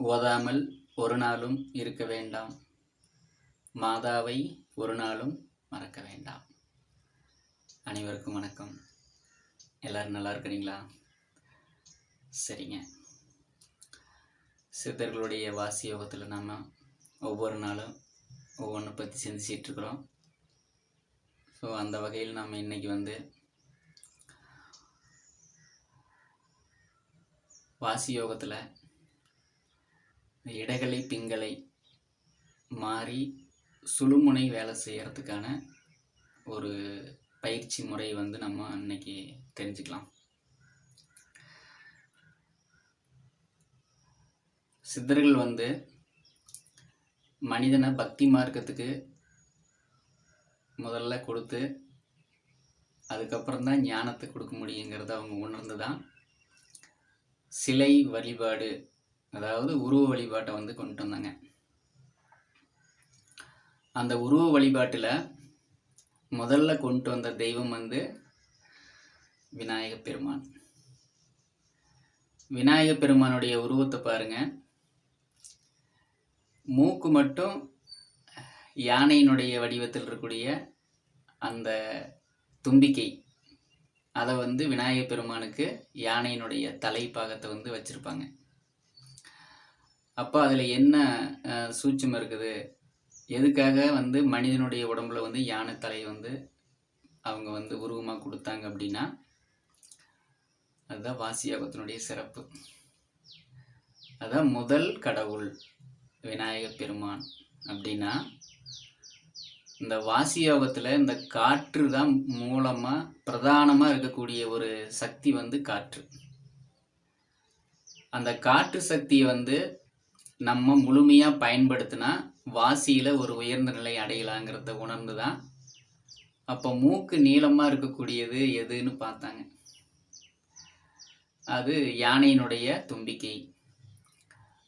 ஓதாமல் ஒரு நாளும் இருக்க வேண்டாம். மாதாவை ஒரு நாளும் மறக்க வேண்டாம். அனைவருக்கும் வணக்கம். எல்லாரும் நல்லா இருக்கிறீங்களா? சரிங்க. சித்தர்களுடைய வாசி யோகத்தில் நாம் ஒவ்வொரு நாளும் ஒவ்வொன்றை பற்றி சிந்திச்சிட்ருக்குறோம். ஸோ அந்த வகையில் நாம் இன்னைக்கு வந்து வாசி யோகத்தில் இடகலை பிங்களை மாறி சுழுமுனை வேலை செய்கிறதுக்கான ஒரு பயிற்சி முறை வந்து நம்ம இன்னைக்கு தெரிஞ்சுக்கலாம். சித்தர்கள் வந்து மனிதனை பக்தி மார்க்கத்துக்கு முதல்ல கொடுத்து அதுக்கப்புறம் தான் ஞானத்தை கொடுக்க முடியுங்கிறத அவங்க உணர்ந்து தான் சிலை வழிபாடு அதாவது உருவ வழிபாட்டை வந்து கொண்டு வந்தாங்க. அந்த உருவ வழிபாட்டில் முதல்ல கொண்டு வந்த தெய்வம் வந்து விநாயக பெருமான். விநாயக பெருமானுடைய உருவத்தை பாருங்க. மூக்கு மட்டும் யானையினுடைய வடிவத்தில் இருக்கக்கூடிய அந்த தும்பிக்கை அதை வந்து விநாயக பெருமானுக்கு யானையினுடைய தலைப்பாகத்தை வந்து வச்சுருப்பாங்க. அப்போ அதில் என்ன சூட்சம் இருக்குது? எதுக்காக வந்து மனிதனுடைய உடம்புல வந்து யானை தலை வந்து அவங்க வந்து உருவமாக கொடுத்தாங்க அப்படின்னா அதுதான் வாசியோகத்தினுடைய சிறப்பு. அதான் முதல் கடவுள் விநாயக பெருமான் அப்படின்னா இந்த வாசியோகத்தில் இந்த காற்று தான் மூலமாக பிரதானமாக இருக்கக்கூடிய ஒரு சக்தி வந்து காற்று. அந்த காற்று சக்தியை வந்து நம்ம முழுமையாக பயன்படுத்தினா வாசியில் ஒரு உயர்ந்த நிலை அடையலாங்கிறத உணர்ந்து தான் அப்போ மூக்கு நீளமாக இருக்கக்கூடியது எதுன்னு பார்த்தாங்க. அது யானையினுடைய தும்பிக்கை.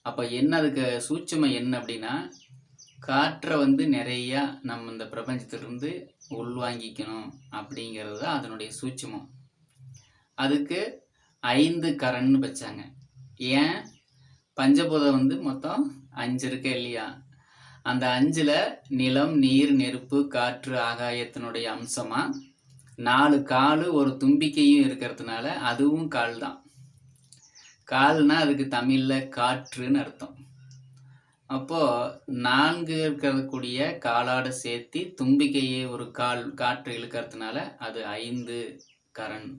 அப்போ என்ன அதுக்கு சூட்சமம் என்ன அப்படின்னா காற்றை வந்து நிறையா நம்ம இந்த பிரபஞ்சத்திலிருந்து உள்வாங்கிக்கணும் அப்படிங்கிறது தான் அதனுடைய சூட்சமம். அதுக்கு ஐந்து கரன்னு வச்சாங்க. ஏன்? பஞ்சபூதம் வந்து மொத்தம் அஞ்சு இருக்கு இல்லையா? அந்த அஞ்சில் நிலம் நீர் நெருப்பு காற்று ஆகாயத்தினுடைய அம்சமாக நாலு கால் ஒரு தும்பிக்கையும் இருக்கிறதுனால அதுவும் கால் தான். கால்னால் அதுக்கு தமிழில் காற்றுன்னு அர்த்தம். அப்போது நான்கு இருக்கக்கூடிய காலாட சேர்த்து தும்பிக்கையை ஒரு கால் காற்று இழுக்கிறதுனால அது ஐந்து கரண்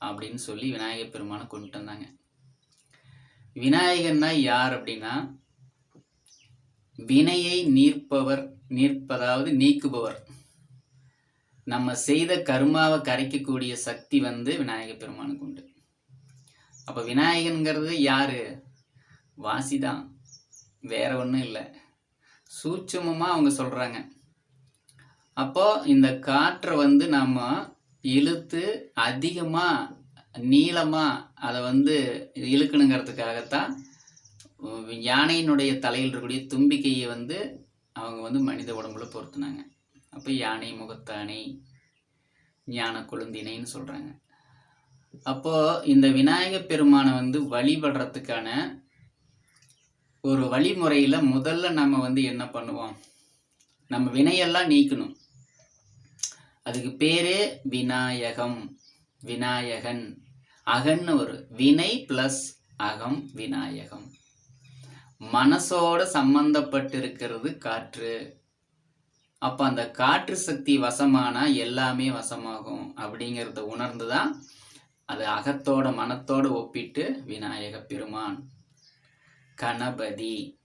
அப்படின்னு சொல்லி விநாயகர் பெருமானை கொண்டு வந்தாங்க. விநாயகன்னா யார் அப்படின்னா வினையை நீர்ப்பவர் நீர்ப்பதாவது நீக்குபவர். நம்ம செய்த கர்மாவை கரைக்கக்கூடிய சக்தி வந்து விநாயக பெருமானுக்கு உண்டு. அப்போ விநாயகன்கிறது யாரு? வாசிதான். வேற ஒன்றும் இல்லை. சூட்சமமாக அவங்க சொல்கிறாங்க அப்போ இந்த காற்றை வந்து நம்ம இழுத்து அதிகமாக நீளமாக அதை வந்து இழுக்கணுங்கிறதுக்காகத்தான் யானையினுடைய தலையில் இருக்கக்கூடிய தும்பிக்கையை வந்து அவங்க வந்து மனித உடம்புல பொருத்துனாங்க. அப்போ யானை முகத்தானை ஞான கொழுந்தினைன்னு சொல்கிறாங்க அப்போது இந்த விநாயக பெருமானை வந்து வழிபடுறதுக்கான ஒரு வழிமுறையில் முதல்ல நம்ம வந்து என்ன பண்ணுவோம்? நம்ம வினையெல்லாம் நீக்கணும். அதுக்கு பேரே விநாயகம் விநாயகன். அகன்னு ஒரு வினை ப்ளஸ் அகம் விநாயகம். மனசோட சம்பந்தப்பட்டிருக்கிறது காற்று. அப்போ அந்த காற்று சக்தி வசமானா எல்லாமே வசமாகும் அப்படிங்கிறத உணர்ந்து தான் அது அகத்தோட மனத்தோட ஒப்பிட்டு விநாயக பெருமான். கணபதி.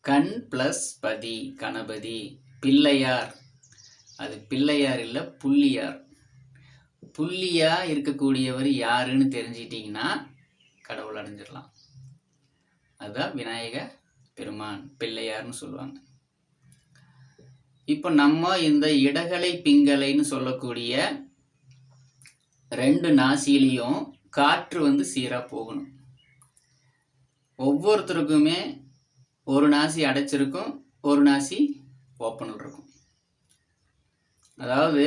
கண் ப்ளஸ் பதி கணபதி. பிள்ளையார். அது பிள்ளையார் இல்லை புள்ளியார். புள்ளியாக இருக்கக்கூடியவர் யாருன்னு தெரிஞ்சிட்டிங்கன்னா கடவுள் அடைஞ்சிடலாம். அதுதான் விநாயக பெருமான் பிள்ளையார்னு சொல்லுவாங்க. இப்போ நம்ம இந்த இடகலை பிங்கலைன்னு சொல்லக்கூடிய ரெண்டு நாசிலையும் காற்று வந்து சீராக போகணும். ஒவ்வொருத்தருக்குமே ஒரு நாசி அடைச்சிருக்கும் ஒரு நாசி ஓப்பனில் இருக்கும். அதாவது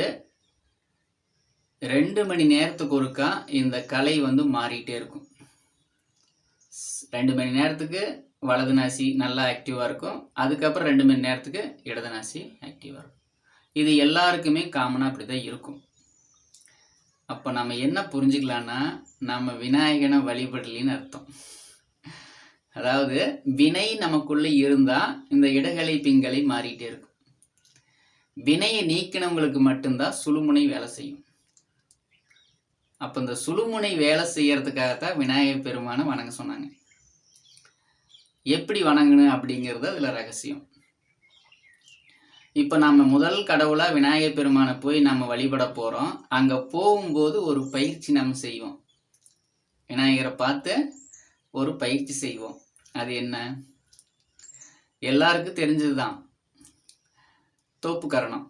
ரெண்டு மணி நேரத்துக்கு ஒருக்கா இந்த கலை வந்து மாறிட்டே இருக்கும். ரெண்டு மணி நேரத்துக்கு வலது நாசி நல்லா ஆக்டிவாக இருக்கும். அதுக்கப்புறம் ரெண்டு மணி நேரத்துக்கு இடது நாசி ஆக்டிவாக இருக்கும். இது எல்லாருக்குமே காமனாக அப்படி தான் இருக்கும். அப்போ நம்ம என்ன புரிஞ்சுக்கலான்னா நம்ம விநாயகனை வழிபடலின்னு அர்த்தம். அதாவது வினை நமக்குள்ளே இருந்தால் இந்த இடகலை பிங்கலை மாறிட்டே இருக்கும். வினையை நீக்கினவங்களுக்கு மட்டும்தான் சுழுமுனை வேலை செய்யும். அப்போ இந்த சுழுமுனை வேலை செய்கிறதுக்காகத்தான் விநாயகர் பெருமானை வணங்க சொன்னாங்க. எப்படி வணங்கணும் அப்படிங்கிறது அதில் ரகசியம். இப்போ நம்ம முதல் கடவுளாக விநாயகர் பெருமானை போய் நம்ம வழிபட போகிறோம் அங்கே போகும்போது ஒரு பயிற்சி நம்ம செய்வோம். விநாயகரை பார்த்து ஒரு பயிற்சி செய்வோம். அது என்ன? எல்லாருக்கும் தெரிஞ்சது தான் தோப்பு கரணம்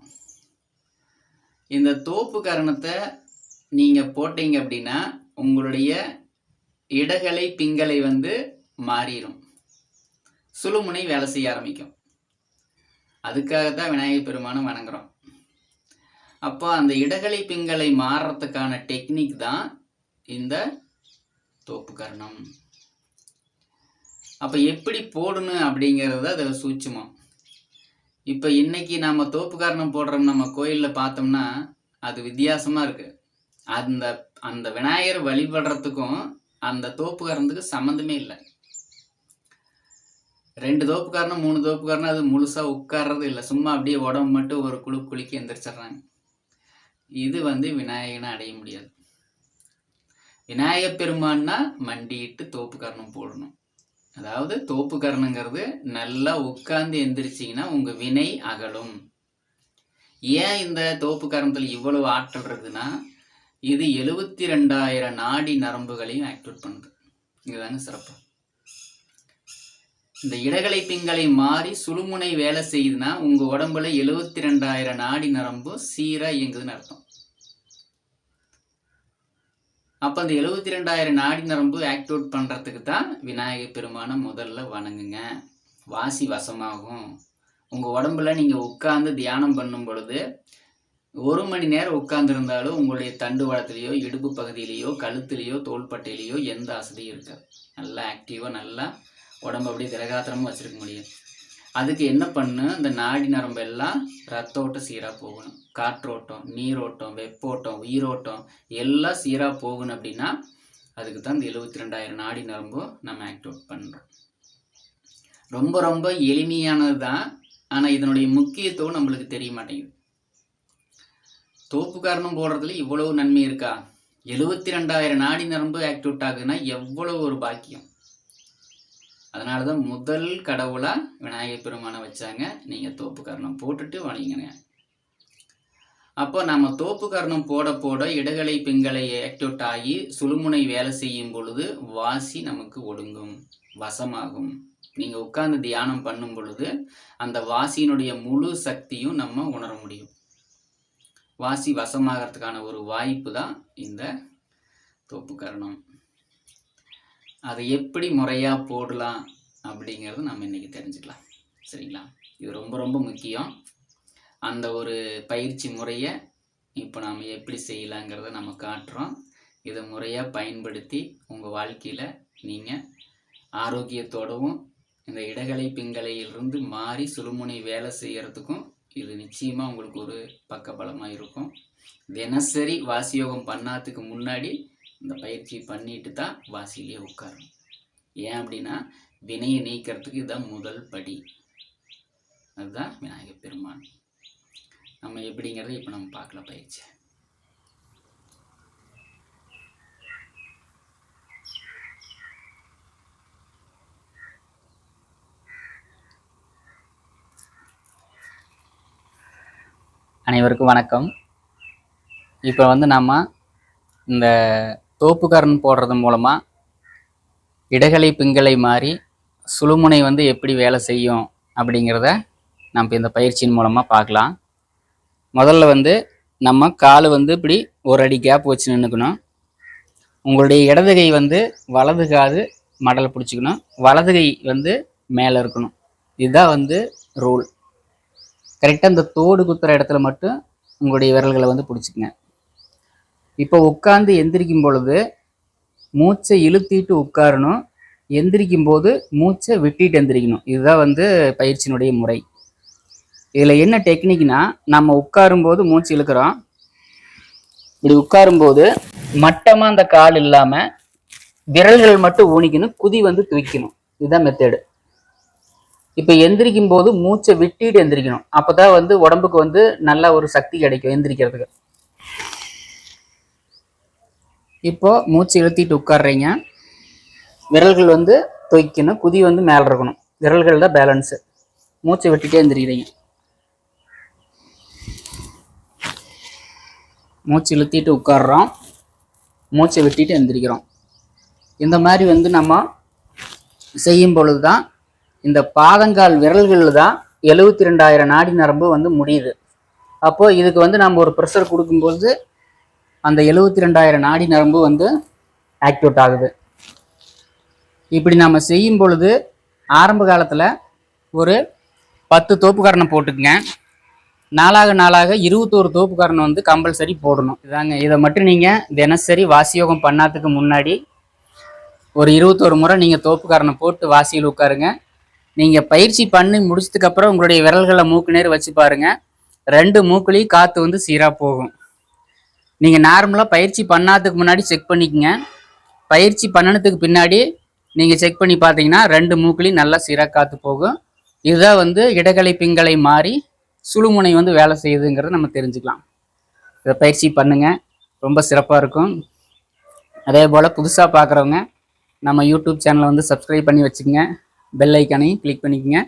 இந்த தோப்பு கரணத்தை நீங்கள் போட்டீங்க அப்படின்னா உங்களுடைய இடகலை பிங்கலை வந்து மாறிடும் சுழுமுனை வேலை செய்ய ஆரம்பிக்கும். அதுக்காக தான் விநாயகர் பெருமானை வணங்குறோம். அப்போ அந்த இடகலை பிங்கலை மாறுறதுக்கான டெக்னிக் தான் இந்த தோப்பு கரணம் அப்போ எப்படி போடணும் அப்படிங்கிறது அதில் சூட்சமம். இப்போ இன்னைக்கு நாம் தோப்பு காரணம் போடுறோம் நம்ம கோயிலில் பார்த்தோம்னா அது வித்தியாசமாக இருக்குது அந்த அந்த விநாயகர் வழிபடுறதுக்கும் அந்த தோப்பு சம்மந்தமே இல்லை. ரெண்டு தோப்புக்காரனும் மூணு தோப்புக்காரனும் அது முழுசாக உட்கார்றது இல்லை. சும்மா அப்படியே உடம்பு மட்டும் ஒரு குழு குலுக்கி எந்திரிச்சிடுறாங்க. இது வந்து விநாயகனை அடைய முடியாது. விநாயகப் பெருமான்னா மண்டியிட்டு தோப்புக்கரணம் போடணும். அதாவது தோப்புக்கரணங்கிறது நல்லா உட்கார்ந்து எந்திரிச்சிங்கன்னா உங்கள் வினை அகலும். ஏன் இந்த தோப்புக்கரணத்தில் இவ்வளவு ஆற்றல் இருக்குதுன்னா இது எழுபத்தி ரெண்டாயிரம் நாடி நரம்புகளையும் ஆக்டிவேட் பண்ணுது. இதுதாங்க சிறப்பு. இந்த இடகலை பிங்களை மாறி சுழுமுனை வேலை செய்யுதுன்னா உங்கள் உடம்புல எழுபத்தி ரெண்டாயிரம் நாடி நரம்பு சீராக இயங்குதுன்னு அர்த்தம். அப்போ அந்த எழுபத்தி ரெண்டாயிரம் நாடி நரம்பு ஆக்டிவேட் பண்ணுறதுக்கு தான் விநாயகர் பெருமானை முதல்ல வணங்குங்க. வாசி வசமாகும். உங்கள் உடம்புல நீங்கள் உட்கார்ந்து தியானம் பண்ணும் பொழுது ஒரு மணி நேரம் உட்கார்ந்துருந்தாலும் உங்களுடைய தண்டு வளத்திலேயோ இடுப்பு பகுதியிலேயோ கழுத்துலேயோ தோள்பட்டையிலேயோ எந்த அசதியும் இருக்காது. நல்லா ஆக்டிவாக நல்லா உடம்பு அப்படியே திரகாத்திரமும் வச்சுருக்க முடியும். அதுக்கு என்ன பண்ணு இந்த நாடி நரம்பு எல்லாம் ரத்த ஓட்டம் சீராக போகணும். காற்றோட்டம் நீரோட்டம் வெப்போட்டம் உயிரோட்டம் எல்லாம் சீராக போகணும் அப்படின்னா அதுக்கு தான் இந்த எழுபத்தி ரெண்டாயிரம் நாடி நரம்பும் நம்ம ஆக்டிவேட் பண்ணுறோம் ரொம்ப ரொம்ப எளிமையானது தான் ஆனால் இதனுடைய முக்கியத்துவம் நம்மளுக்கு தெரிய மாட்டேங்குது. தோப்பு காரணம் போடுறதுல இவ்வளவு நன்மை இருக்கா? எழுபத்தி ரெண்டாயிரம் நாடி நரம்பு ஆக்டிவேட் ஆகுதுன்னா எவ்வளவு ஒரு பாக்கியம்? அதனால தான் முதல் கடவுளாக விநாயகர் பெருமானை வச்சாங்க. நீங்கள் தோப்பு காரணம் போட்டுட்டு வணங்கிங்க. அப்போ நம்ம தோப்பு கரணம் போட போட இடகலை பெண்களை ஆக்டிவேட் ஆகி சுழுமுனை வேலை செய்யும் பொழுது வாசி நமக்கு ஒடுங்கும் வசமாகும். நீங்கள் உட்கார்ந்து தியானம் பண்ணும் பொழுது அந்த வாசியினுடைய முழு சக்தியும் நம்ம உணர முடியும். வாசி வசமாகறதுக்கான ஒரு வாய்ப்பு தான் இந்த தோப்பு கரணம் அதை எப்படி முறையாக போடலாம் அப்படிங்கிறது நம்ம இன்றைக்கி தெரிஞ்சுக்கலாம். சரிங்களா? இது ரொம்ப ரொம்ப முக்கியம். அந்த ஒரு பயிற்சி முறையை இப்போ நாம் எப்படி செய்யலாங்கிறத நம்ம காட்டுறோம். இதை முறையாக பயன்படுத்தி உங்கள் வாழ்க்கையில் நீங்கள் ஆரோக்கியத்தோடவும் இந்த இடகலை பிங்கலையிலிருந்து மாறி சுழுமுனை வேலை செய்கிறதுக்கும் இது நிச்சயமாக உங்களுக்கு ஒரு பக்க பலமாக இருக்கும். தினசரி வாசியோகம் பண்ணாததுக்கு முன்னாடி இந்த பயிற்சி பண்ணிட்டு தான் வாசியிலே உட்காரணும். ஏன் அப்படின்னா வினையை நீக்கிறதுக்கு இதுதான் முதல் படி. அதுதான் விநாயகர் பெருமான். நம்ம எப்படிங்கிறத இப்போ நம்ம பார்க்கலாம் பயிற்சி அனைவருக்கும் வணக்கம். இப்போ வந்து நம்ம இந்த தோப்புக்காரன் போடுறது மூலமாக இடகலை பிங்கலை மாறி சுழுமுனை வந்து எப்படி வேலை செய்யும் அப்படிங்கிறத நம்ம இந்த பயிற்சியின் மூலமாக பார்க்கலாம். முதல்ல வந்து நம்ம கால் வந்து இப்படி ஒரு அடி கேப் வச்சு நின்றுக்கணும் உங்களுடைய இடது கை வந்து வலது காது மடலை பிடிச்சிக்கணும். வலது கை வந்து மேலே இருக்கணும். இதுதான் வந்து ரூல் கரெக்டாக இந்த தோடு குத்துற இடத்துல மட்டும் உங்களுடைய விரல்களை வந்து பிடிச்சிக்கங்க. இப்போ உட்காந்து எந்திரிக்கும் பொழுது மூச்சை இழுத்திட்டு உட்காரணும். எந்திரிக்கும் போது மூச்சை விட்டிட்டு எந்திரிக்கணும். இதுதான் வந்து பயிற்சியினுடைய முறை. இதில் என்ன டெக்னிக்னா நம்ம உட்காரும்போது மூச்சு இழுக்கிறோம். இப்படி உட்காரும்போது மட்டமாக அந்த கால் இல்லாமல் விரல்கள் மட்டும் ஊனிக்கணும். குதி வந்து துவைக்கணும் இதுதான் மெத்தேடு இப்போ எந்திரிக்கும் போது மூச்சை விட்டிட்டு எந்திரிக்கணும். அப்பதான் வந்து உடம்புக்கு வந்து நல்ல ஒரு சக்தி கிடைக்கும் எந்திரிக்கிறதுக்கு. இப்போ மூச்சு இழுத்திட்டு உட்கார்றீங்க. விரல்கள் வந்து தொய்க்கணும். குதி வந்து மேலே இருக்கணும். விரல்கள் தான் பேலன்ஸு மூச்சை விட்டுட்டே எந்திரிக்கிறீங்க. மூச்சு இழுத்திட்டு உட்கார்றோம். மூச்சை விட்டுட்டு எந்திரிக்கிறோம். இந்த மாதிரி வந்து நம்ம செய்யும் பொழுது தான் இந்த பாதங்கால் விரல்களில் தான் எழுபத்தி ரெண்டாயிரம் நாடி நரம்பு வந்து முடியுது. அப்போது இதுக்கு வந்து நம்ம ஒரு ப்ரெஷர் கொடுக்கும்போது அந்த எழுபத்தி ரெண்டாயிரம் நாடி நரம்பு வந்து ஆக்டிவேட் ஆகுது. இப்படி நம்ம செய்யும் பொழுது ஆரம்ப காலத்தில் ஒரு பத்து தோப்புக்காரனை போட்டுக்குங்க. நாளாக நாளாக இருபத்தோரு தோப்புக்காரனை வந்து கம்பல்சரி போடணும். இதாங்க இதை மட்டும் நீங்கள் தினசரி வாசியோகம் பண்ணாததுக்கு முன்னாடி ஒரு இருபத்தோரு முறை நீங்கள் தோப்புக்காரனை போட்டு வாசியில் உட்காருங்க. நீங்கள் பயிற்சி பண்ணி முடிச்சதுக்கப்புறம் உங்களுடைய விரல்களை மூக்கு நேர் வச்சு பாருங்க. ரெண்டு மூக்குலையும் காற்று வந்து சீராக போகும். நீங்கள் நார்மலாக பயிற்சி பண்ணாததுக்கு முன்னாடி செக் பண்ணிக்கங்க. பயிற்சி பண்ணனதுக்கு பின்னாடி நீங்கள் செக் பண்ணி பார்த்தீங்கன்னா ரெண்டு மூக்குலையும் நல்லா சீராக காற்று போகும். இதுதான் வந்து இடகலை பிங்களை மாறி சுழுமுனை வந்து வேலை செய்யுதுங்கிறத நம்ம தெரிஞ்சுக்கலாம். இதை பயிற்சி பண்ணுங்க. ரொம்ப சிறப்பாக இருக்கும். அதே போல் புதுசாக பார்க்குறவங்க நம்ம யூடியூப் சேனலை வந்து சப்ஸ்கிரைப் பண்ணி வச்சுக்கோங்க. பெல் ஐக்கானையும் கிளிக் பண்ணிக்கோங்க.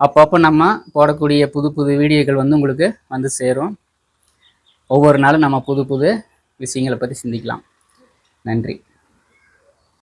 அப்பப்போ நம்ம போடக்கூடிய புது புது வீடியோக்கள் வந்து உங்களுக்கு வந்து சேரும். ஒவ்வொரு நாளும் நம்ம புது புது விஷயங்களை பற்றி சிந்திக்கலாம். நன்றி.